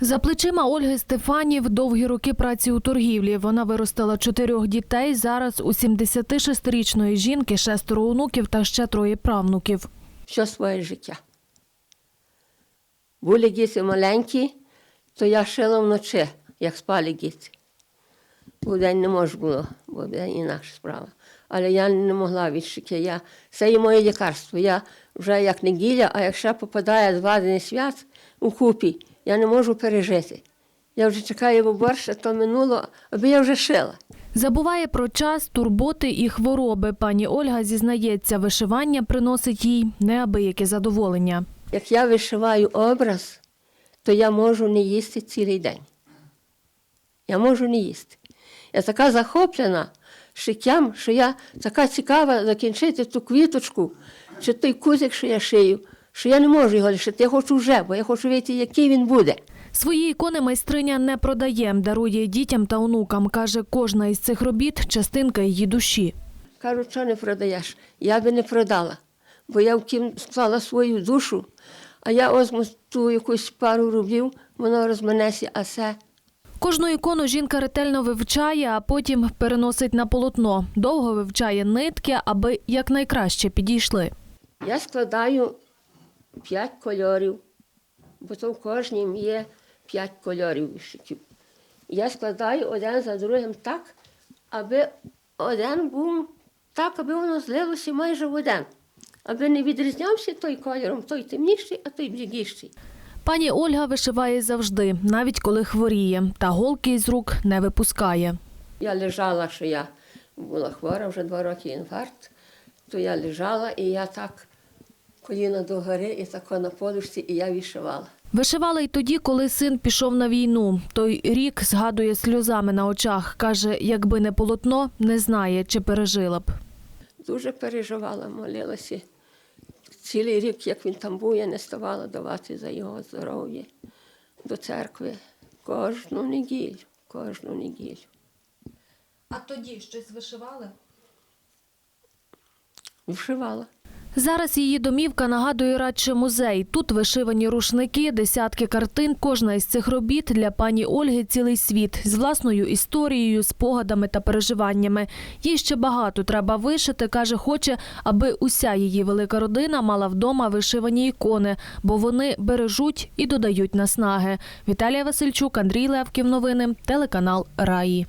За плечима Ольги Стефанів довгі роки праці у торгівлі. Вона виростила чотирьох дітей. Зараз у 76-річної жінки шестеро онуків та ще троє правнуків. все своє життя. Були діти маленькі, то я шила вночі, як спали діти. Бо день не можна було, бо день інакша справа. Але я не могла відшити. Я, це є моє лікарство. Я вже як неділя, а якщо попадає два дні свят у купі, я не можу пережити. Я вже чекаю, бо борщ, а то минуло, аби я вже шила. Забуває про час, турботи і хвороби. Пані Ольга зізнається, вишивання приносить їй неабияке задоволення. Як я вишиваю образ, то я можу не їсти цілий день. Я можу не їсти. Я така захоплена шиттям, що я така цікава закінчити ту квіточку чи той кузик, що я шию, що я не можу його лишити. Я хочу вже, бо я хочу вийти, який він буде. Свої ікони майстриня не продає, дарує дітям та онукам. Каже, кожна із цих робіт частинка її душі. Кажуть, що не продаєш? Я би не продала, бо я втім склала свою душу, а я озьму ту якусь пару рублів, воно розменеться, а це Кожну ікону жінка ретельно вивчає, а потім переносить на полотно. Довго вивчає нитки, аби якнайкраще підійшли. Я складаю п'ять кольорів, бо то в кожнім є п'ять кольорів вишитів. Я складаю один за другим так, аби один був так, аби воно злилося майже в один. Аби не відрізнявся той кольором, той темніший, а той блідіший. Пані Ольга вишиває завжди, навіть коли хворіє, та голки із рук не випускає. Я лежала, що я була хвора, вже два роки інфаркт, то я лежала і я так коліна догори, і тако на подушці, і я вишивала. Вишивала й тоді, коли син пішов на війну. Той рік згадує сльозами на очах. Каже, якби не полотно, не знає, чи пережила б. Дуже переживала, молилася. Цілий рік, як він там був, я не ставала давати за його здоров'я до церкви. Кожну неділю, кожну неділю. А тоді щось вишивали? Вшивала. Зараз її домівка нагадує радше музей. Тут вишивані рушники, десятки картин. Кожна із цих робіт для пані Ольги цілий світ з власною історією, спогадами та переживаннями. Їй ще багато треба вишити. каже, хоче, аби уся її велика родина мала вдома вишивані ікони, бо вони бережуть і додають наснаги. Віталія Васильчук, Андрій Левків. Новини, телеканал Раї.